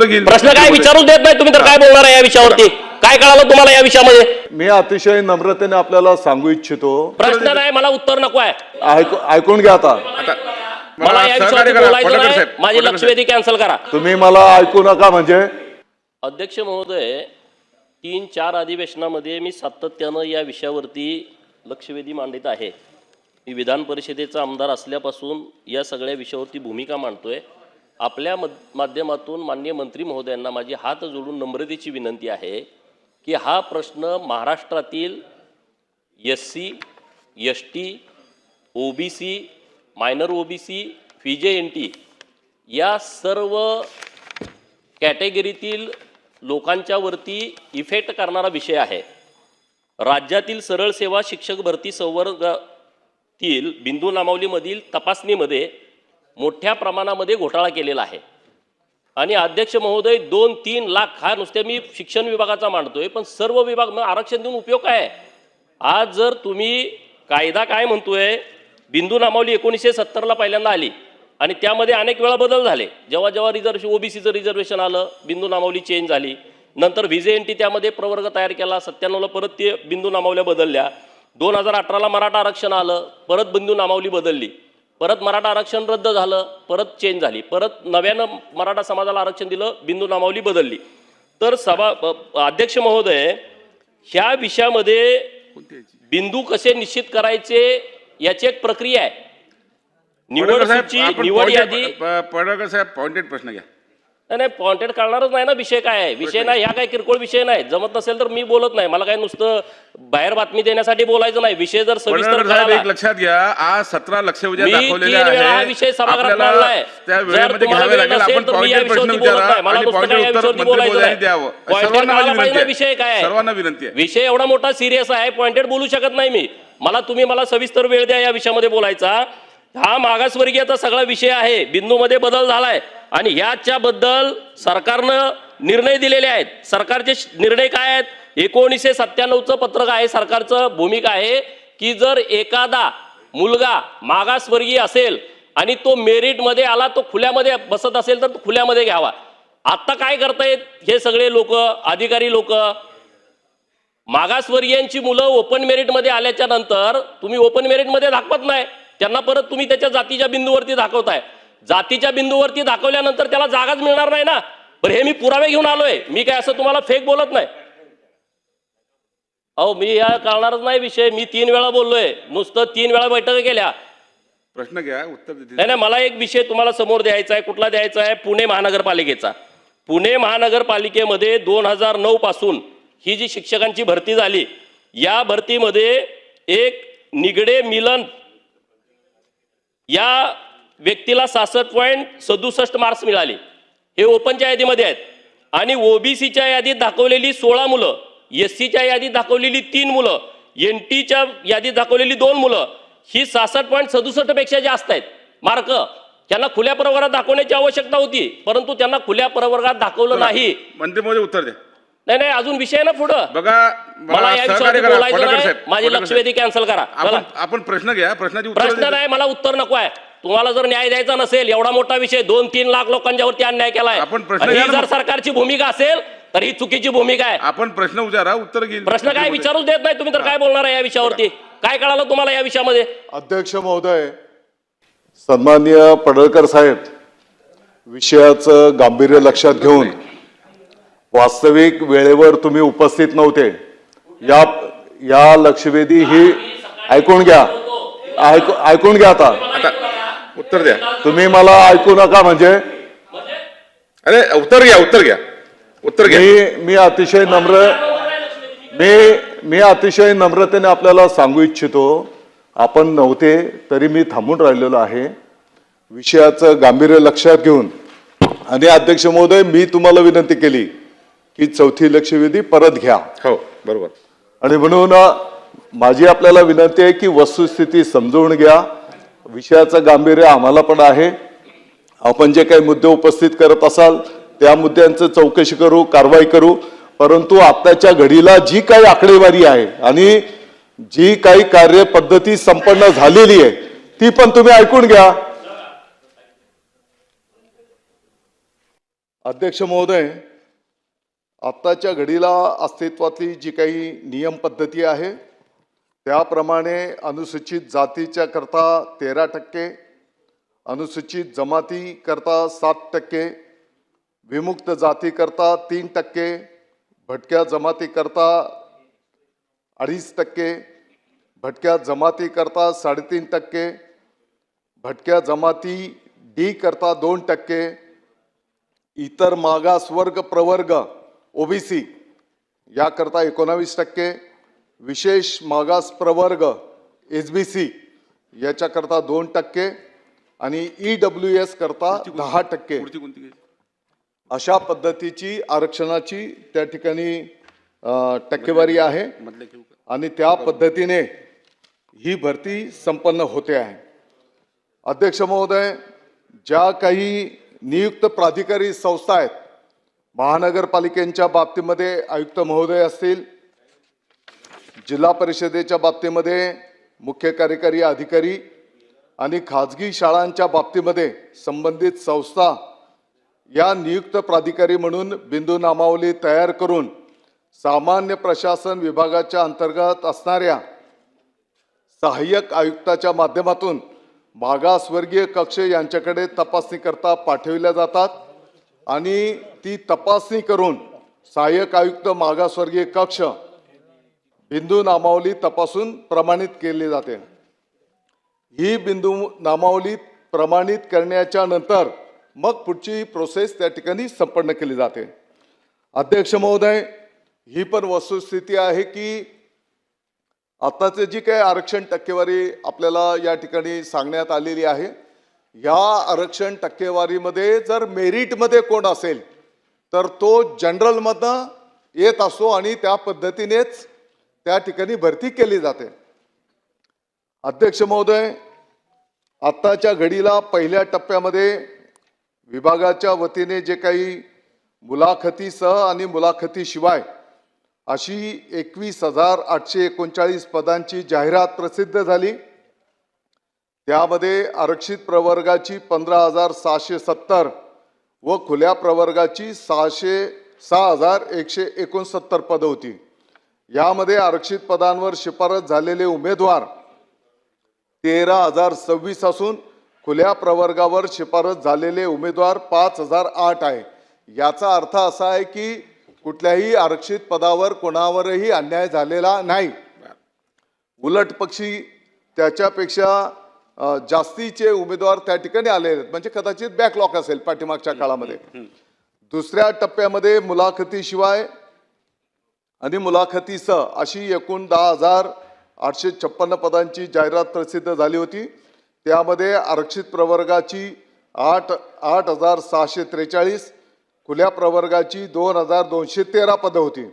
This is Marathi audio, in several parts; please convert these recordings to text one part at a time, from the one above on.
उत्तर घेईल प्रश्न काय विचारूच देत नाही तुम्ही तर काय बोलणार आहे या विषयावरती? काय कळालं तुम्हाला या विषयामध्ये? मी अतिशय नम्रतेने आपल्याला सांगू इच्छितो. प्रश्न नाही मला उत्तर नको आहे. ऐकू ऐकून घ्या आता. आता मला या विषयावरती बोलायचं नाही. माझी. लक्षवेधी कॅन्सल करा. तुम्ही मला ऐकू नका म्हणजे. अध्यक्ष महोदय तीन चार अधिवेशनामध्ये मी सातत्यानं या विषयावरती लक्षवेधी मांडित आहे. मी विधान परिषदेचा आमदार असल्यापासून या सगळ्या विषयावरती भूमिका मांडतोय. आपल्या मद माध्यमातून माननीय मंत्री महोदयांना माझी हात जोडून नम्रतेची विनंती आहे की हा प्रश्न महाराष्ट्रातील S C S T O B C minor O B C fee J N T या सर्व कॅटेगरीतील लोकांच्यावरती इफेक्ट करणारा विषय आहे. राज्यातील सरळ सेवा शिक्षक भरती संवर्गातील बिंदू नामावलीमधील तपासणीमध्ये मोठ्या प्रमाणामध्ये घोटाळा केलेला आहे. आणि अध्यक्ष महोदय दोन तीन लाख हा नुसते मी शिक्षण विभागाचा मांडतोय पण सर्व विभाग मग आरक्षण देऊन उपयोग काय आज जर तुम्ही कायदा काय म्हणतोय बिंदू नामावली एकोणीसशे सत्तरला पहिल्यांदा आली आणि त्यामध्ये अनेक वेळा बदल झाले. जेव्हा जेव्हा रिझर्वेशन ओबीसीचं रिझर्वेशन आलं बिंदू नामावली चेंज झाली. नंतर व्हिजे एन टी त्यामध्ये प्रवर्ग तयार केला सत्त्याण्णवला परत ते बिंदू नामावल्या बदलल्या. दोन हजार अठराला मराठा आरक्षण आलं परत बिंदू नामावली बदलली. परत मराठा आरक्षण रद्द झालं परत चेंज झाली. परत नव्यानं मराठा समाजाला आरक्षण दिलं बिंदू नामावली बदलली. तर सभा अध्यक्ष महोदय ह्या विषयामध्ये बिंदू कसे निश्चित करायचे याची एक प्रक्रिया आहे. निवड निवड यादी प- पडळकर साहेब पॉइंटेड प्रश्न घ्या. नाही नाही पॉइंटेड करणारच नाही ना विषय काय आहे? विषय नाही ह्या काय किरकोळ विषय नाही. जमत नसेल तर मी बोलत नाही. मला काय नुसतं बाहेर बातमी देण्यासाठी बोलायचं नाही. विषय जर सविस्तर कळाला. लक्षात घ्या आज सतरा लक्षवेध्या मी दाखवलेल्या तीन वेळा हा आहे विषय सभागृहात आपल्याला मांडलाय. त्या जर वेळेमध्ये तुम्हाला घ्यावे वेळ लागेल. नसेल आपण तर मी या पॉइंटेड प्रश्न विषयावरती बोलत विचारा नाही. मला आणि नुसतं पॉइंटेड काय या उत्तर विषयावरती मंत्री बोलायचं महोदयांनी नाही. द्यावं. Pointed सर्वांना कळायला माझी पाहिजे विनंती ना विषय काय आहे? आहे. सर्वांना विनंती आहे. विषय एवढा मोठा सिरियस आहे. पॉइंटेड बोलू शकत नाही मी. मला तुम्ही मला सविस्तर वेळ द्या या विषयामध्ये बोलायचा. हा मागासवर्गीयाचा सगळा विषय आहे. बिंदूमध्ये बदल झालाय. आणि ह्याच्याबद्दल सरकारनं निर्णय दिलेले आहेत. सरकारचे निर्णय काय आहेत? एकोणीसशे सत्त्याण्णवचं पत्रक आहे सरकारचं भूमिका आहे की जर एखादा मुलगा मागासवर्गीय असेल आणि तो मेरिटमध्ये आला तो खुल्यामध्ये बसत असेल तर तो खुल्यामध्ये घ्यावा. आत्ता काय करतायत हे सगळे लोक अधिकारी लोक? मागासवर्गीयांची मुलं ओपन मेरिटमध्ये आल्याच्यानंतर तुम्ही ओपन मेरिटमध्ये दाखवत नाही. त्यांना परत तुम्ही त्याच्या जातीच्या बिंदूवरती दाखवताय. जातीच्या बिंदूवरती दाखवल्यानंतर त्याला जागाच मिळणार नाही ना? बरं हे मी पुरावे घेऊन आलोय. मी काय असं तुम्हाला फेक बोलत नाही. अहो मी या कळणारच नाही विषय. मी तीन वेळा बोललोय. नुसतं तीन वेळा बैठका केल्या. प्रश्न घ्या उत्तर नाही नाही मला एक विषय तुम्हाला समोर द्यायचा आहे कुठला द्यायचा आहे? पुणे महानगरपालिकेचा. पुणे महानगरपालिकेमध्ये दोन हजार नऊ पासून ही जी शिक्षकांची भरती झाली या भरतीमध्ये एक निगडे मिलन या व्यक्तीला सहासष्ट पॉईंट सदुसष्ट मार्क्स मिळाले. हे ओपनच्या यादीमध्ये आहेत. आणि ओबीसीच्या यादीत दाखवलेली सोळा मुलं एस सीच्या यादीत दाखवलेली तीन मुलं एन टीच्या यादीत दाखवलेली दोन मुलं ही सहासष्ट पॉईंट सदुसष्टपेक्षा जास्त आहेत. मार्क त्यांना खुल्या प्रवर्गात दाखवण्याची आवश्यकता होती परंतु त्यांना खुल्या प्रवर्गात दाखवलं नाही. मंत्री महोदय उत्तर द्या. नाही नाही अजून विषय ना पुढं? बघा मला या करा बोलायचं नाही. माझी लक्षवेधी कॅन्सल करा. आपण प्रश्न घ्या प्रश्नाची प्रश्न नाही मला उत्तर नको आहे. तुम्हाला जर न्याय द्यायचा नसेल एवढा मोठा विषय दोन तीन लाख लोकांच्या वरती अन्याय केलाय. आपण प्रश्न आणि घ्या ही ना जर मग. सरकारची भूमिका असेल तर ही चुकीची भूमिका आहे. आपण प्रश्न विचारा उत्तर घेईल. प्रश्न काय विचारूच देत नाही तुम्ही तर काय बोलणार आहे या विषयावरती? काय कळालं तुम्हाला या विषयामध्ये? अध्यक्ष महोदय सन्माननीय पडळकर साहेब विषयाचं गांभीर्य लक्षात घेऊन वास्तविक वेळेवर तुम्ही उपस्थित नव्हते. या या लक्षवेधी ही ऐकून घ्या. ऐकू ऐकून घ्या आता. आता उत्तर द्या. तुम्ही मला ऐकू नका म्हणजे? अरे उत्तर घ्या उत्तर घ्या. उत्तर घ्या. मी मी अतिशय नम्र मी मी अतिशय नम्रतेने आपल्याला सांगू इच्छितो. आपण नव्हते तरी मी थांबून राहिलेलो आहे. विषयाचं गांभीर्य लक्षात घेऊन. आणि अध्यक्ष महोदय मी तुम्हाला विनंती केली की चौथी लक्षवेधी परत घ्या. हो बरोबर. आणि म्हणून माझी आपल्याला विनंती आहे की वस्तुस्थिती समजून घ्या. विषयाचं गांभीर्य आम्हाला पण आहे. आपण जे काही मुद्दे उपस्थित करत असाल त्या मुद्द्यांचं चौकशी करू कारवाई करू. परंतु आत्ताच्या घडीला जी काही आकडेवारी आहे आणि जी काही कार्यपद्धती संपन्न झालेली आहे ती पण तुम्ही ऐकून घ्या. अध्यक्ष महोदय आत्ताच्या घडीला अस्तित्वातली जी काही नियम पद्धती आहे त्याप्रमाणे अनुसूचित जातीच्या करता तेरा टक्के अनुसूचित जमाती करता सात टक्के विमुक्त जातीकरता तीन टक्के भटक्या जमातीकरता अडीच टक्के भटक्या जमाती करता साडेतीन टक्के भटक्या जमाती डी करता दोन टक्के इतर मागासवर्ग प्रवर्ग ओबीसी याकरता एकोणावीस टक्के विशेष मागास प्रवर्ग एस बी सी याच्याकरता दोन टक्के आणि ई डब्ल्यू एस करता दहा टक्के? अशा पद्धतीची आरक्षणाची त्या ठिकाणी टक्केवारी आहे. आणि त्या पद्धतीने ही भरती संपन्न होते आहे. अध्यक्ष महोदय ज्या काही नियुक्त प्राधिकारी संस्था आहेत महानगरपालिकेच्या बाबतीमध्ये आयुक्त महोदय असतील जिल्हा परिषदेच्या बाबतीमध्ये मुख्य कार्यकारी अधिकारी आणि खाजगी शाळांच्या बाबतीमध्ये संबंधित संस्था या नियुक्त प्राधिकारी म्हणून बिंदू नामावली तयार करून सामान्य प्रशासन विभागाच्या अंतर्गत असणाऱ्या सहाय्यक आयुक्ताच्या माध्यमातून मागासवर्गीय कक्ष यांच्याकडे तपासणीकरता पाठविल्या जातात आणि ती तपासणी करून सहाय्यक आयुक्त मागासवर्गीय कक्ष बिंदू नामावली तपासून प्रमाणित केली जाते. ही बिंदू नामावली प्रमाणित करण्याच्या नंतर मग पुढची प्रोसेस त्या ठिकाणी संपन्न केली जाते. अध्यक्ष महोदय ही पण वस्तुस्थिती आहे की आत्ताचे जी काही आरक्षण टक्केवारी आपल्याला या ठिकाणी सांगण्यात आलेली आहे या आरक्षण टक्केवारीमध्ये जर मेरिटमध्ये कोण असेल तर तो जनरलमधनं येत असतो आणि त्या पद्धतीनेच त्या ठिकाणी भरती केली जाते. अध्यक्ष महोदय आत्ताच्या घडीला पहिल्या टप्प्यामध्ये विभागाच्या वतीने जे काही मुलाखतीसह आणि मुलाखतीशिवाय अशी एकवीस हजार आठशे एकोणचाळीस पदांची जाहिरात प्रसिद्ध झाली. त्यामध्ये आरक्षित प्रवर्गाची पंधरा हजार सहाशे सत्तर व खुल्या प्रवर्गाची सहाशे सहा हजार एकशे एकोणसत्तर पदं होती. यामध्ये आरक्षित पदांवर शिफारस झालेले उमेदवार तेरा हजार सव्वीस असून खुल्या प्रवर्गावर शिफारस झालेले उमेदवार पाच हजार आठ आहे. याचा अर्थ असा आहे की कुठल्याही आरक्षित पदावर कोणावरही अन्याय झालेला नाही. उलट पक्षी त्याच्यापेक्षा जास्तीचे उमेदवार त्या ठिकाणी आलेले आहेत. म्हणजे कदाचित बॅकलॉक असेल पाठीमागच्या काळामध्ये. दुसऱ्या टप्प्यामध्ये मुलाखतीशिवाय आणि मुलाखतीसह अशी एकूण दहा हजार आठशे छप्पन्न पदांची जाहिरात प्रसिद्ध झाली होती. त्यामध्ये आरक्षित प्रवर्गाची आठ आठ हजार सहाशे त्रेचाळीस खुल्या प्रवर्गाची दोन हजार दोनशे तेरा पदं होती.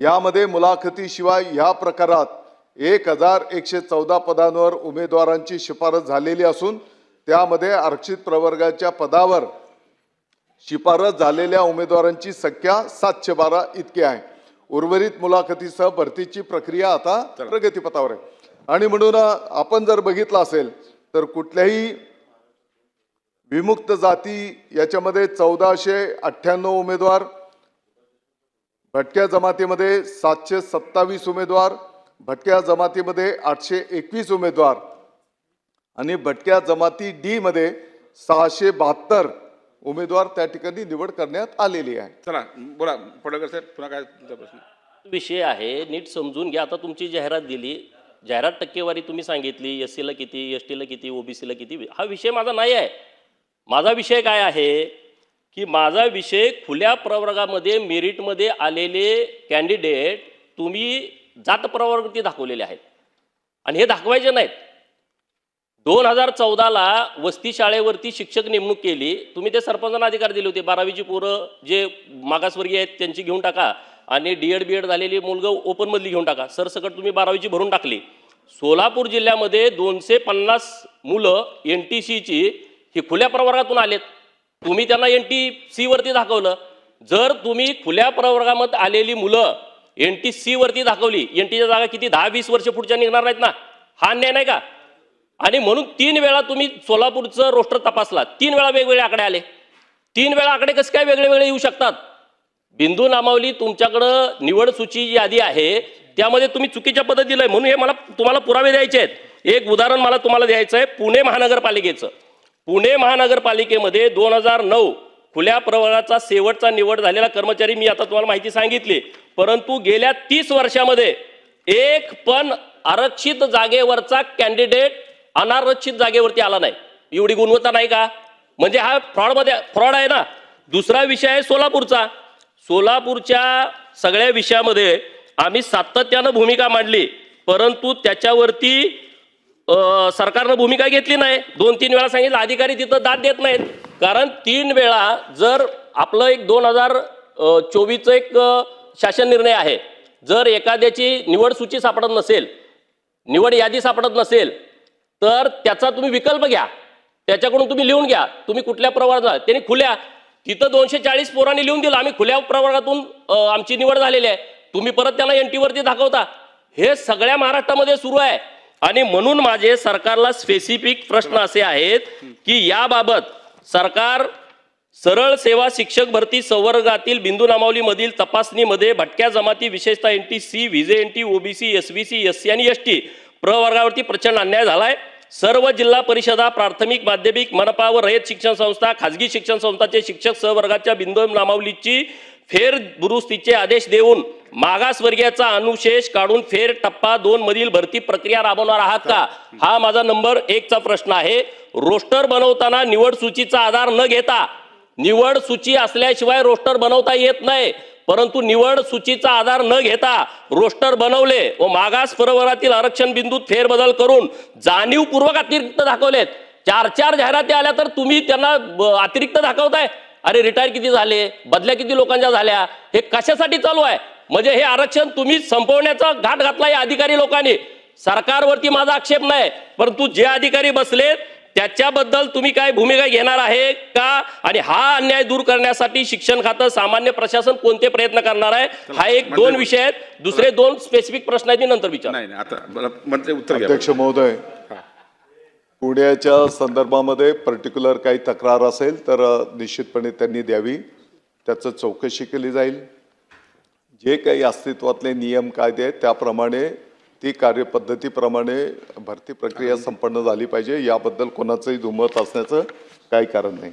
यामध्ये मुलाखतीशिवाय ह्या प्रकारात एक हजार एकशे चौदा पदांवर उमेदवारांची शिफारस झालेली असून त्यामध्ये आरक्षित प्रवर्गाच्या पदावर शिफारस झालेल्या उमेदवारांची संख्या सातशे बारा इतकी आहे. उर्वरित मुलाखतीसह भरतीची प्रक्रिया आता प्रगतीपथावर आहे. आणि म्हणून आपण जर बघितलं असेल तर कुठल्याही विमुक्त जाती याच्यामध्ये चौदाशे अठ्ठ्याण्णव उमेदवार भटक्या जमातीमध्ये सातशे सत्तावीस उमेदवार भटक्या जमातीमध्ये आठशे एकवीस उमेदवार आणि भटक्या जमाती डी मध्ये सहाशे बहात्तर उमेदवार त्या ठिकाणी निवड करण्यात आलेली आहे. चला बोला पडळकर साहेब पुन्हा काय तुमचा प्रश्न? विषय आहे नीट समजून घ्या. आता तुमची जाहिरात दिली जाहिरात टक्केवारी तुम्ही सांगितली एस सीला किती एस टीला किती ओबीसीला किती हा विषय माझा नाही आहे. माझा विषय काय आहे की माझा विषय खुल्या प्रवर्गामध्ये मेरिटमध्ये आलेले कॅन्डिडेट तुम्ही जात प्रवर्गावरती दाखवलेले आहेत. आणि हे दाखवायचे नाहीत. दोन हजार चौदाला वस्ती शाळेवरती शिक्षक नेमणूक केली. तुम्ही ते सरपंचांना अधिकार दिले होते. बारावीची पोरं जे मागासवर्गीय आहेत त्यांची घेऊन टाका. आणि डी एड बी एड झालेली मुलगं ओपनमधली घेऊन टाका. सरसकट तुम्ही बारावीची भरून टाकली. सोलापूर जिल्ह्यामध्ये दोनशे पन्नास मुलं एन टी सीची ही खुल्या प्रवर्गातून आलेत. तुम्ही त्यांना एन टी सीवरती दाखवलं. जर तुम्ही खुल्या प्रवर्गामध्ये आलेली मुलं एन टी सीवरती दाखवली एन टीच्या जागा किती? दहा वीस वर्ष पुढच्या निघणार नाहीत ना. हा अन्याय नाही का? आणि म्हणून तीन वेळा तुम्ही सोलापूरचं रोस्टर तपासला तीन वेळा वेगवेगळे आकडे आले. तीन वेळा आकडे कसं काय वेगळे वेगळे येऊ शकतात? बिंदू नामावली तुमच्याकडं निवड सूची जी यादी आहे त्यामध्ये तुम्ही चुकीच्या पद्धतीला आहे म्हणून हे मला तुम्हाला पुरावे द्यायचे आहेत. एक उदाहरण मला तुम्हाला द्यायचं आहे पुणे महानगरपालिकेचं. पुणे महानगरपालिकेमध्ये दोन हजार नऊ खुल्या प्रवर्गाचा शेवटचा निवड झालेला कर्मचारी मी आता तुम्हाला माहिती सांगितली. परंतु गेल्या तीस वर्षामध्ये एक पण आरक्षित जागेवरचा कॅन्डिडेट अनारक्षित जागेवरती आला नाही. एवढी गुणवत्ता नाही का? म्हणजे हा फ्रॉडमध्ये फ्रॉड आहे ना. दुसरा विषय आहे सोलापूरचा. सोलापूरच्या सगळ्या विषयामध्ये आम्ही सातत्यानं भूमिका मांडली. परंतु त्याच्यावरती सरकारनं भूमिका घेतली नाही. दोन तीन वेळा सांगितलं अधिकारी तिथं दाद देत नाहीत. कारण तीन वेळा जर आपलं एक दोन हजार चोवीसचं एक शासन निर्णय आहे. जर एखाद्याची निवड सूची सापडत नसेल निवड यादी सापडत नसेल तर त्याचा तुम्ही विकल्प घ्या. त्याच्याकडून तुम्ही लिहून घ्या. तुम्ही कुठल्या प्रवर्गात त्यांनी खुल्या. तिथं दोनशे चाळीस पोरांनी लिहून दिलं. आम्ही खुल्या प्रवर्गातून आमची निवड झालेली आहे. तुम्ही परत त्यांना एन वरती दाखवता. हे सगळ्या महाराष्ट्रामध्ये सुरू आहे. आणि म्हणून माझे सरकारला स्पेसिफिक प्रश्न असे आहेत की याबाबत सरकार सरळ सेवा शिक्षक भरती संवर्गातील बिंदू नामावलीमधील तपासणीमध्ये भटक्या जमाती विशेषतः N T C V J N T OBC S B C S C आणि एस टी प्रवर्गावरती प्रचंड अन्याय झालाय. सर्व जिल्हा परिषदा प्राथमिक माध्यमिक मनपा व रयत शिक्षण संस्था खाजगी शिक्षण संस्थांचे शिक्षक सहवर्गाच्या बिंदू नामावलीची फेर दुरुस्तीचे आदेश देऊन मागासवर्गीयाचा अनुशेष काढून फेर टप्पा दोन मधील भरती प्रक्रिया राबवणार आहात का? हा माझा नंबर एकचा प्रश्न आहे. रोस्टर बनवताना निवड सूचीचा आधार न घेता निवड सूची असल्याशिवाय रोस्टर बनवता येत नाही. परंतु निवड सूचीचा आधार न घेता रोस्टर बनवले व मागास प्रवर्गातील आरक्षण बिंदूत फेरबदल करून जाणीवपूर्वक अतिरिक्त दाखवलेत. चार चार जाहिराती आल्या तर तुम्ही त्यांना ब- अतिरिक्त दाखवताय? अरे रिटायर किती झाले? बदल्या किती लोकांच्या झाल्या? हे कशासाठी चालू आहे? म्हणजे हे आरक्षण तुम्ही संपवण्याचा घाट घातला या अधिकारी लोकांनी. सरकारवरती माझा आक्षेप नाही परंतु जे अधिकारी बसलेत त्याच्याबद्दल तुम्ही काय भूमिका घेणार आहे का? आणि हा अन्याय दूर करण्यासाठी शिक्षण खातं सामान्य प्रशासन कोणते प्रयत्न करणार आहे? हा एक दोन विषय आहेत. दुसरे दोन स्पेसिफिक प्रश्न आहेत मी नंतर विचार नाही नाही आता मला मंत्री उत्तर घ्या. अध्यक्ष महोदय पुण्याच्या संदर्भामध्ये पर्टिक्युलर काही तक्रार असेल तर निश्चितपणे त्यांनी द्यावी. त्याचं चौकशी केली जाईल. जे काही अस्तित्वातले नियम कायदे आहेत त्याप्रमाणे ती कार्यपद्धतीप्रमाणे भरती प्रक्रिया संपन्न झाली पाहिजे. याबद्दल कोणाचंही दुमत असण्याचं काही कारण नाही.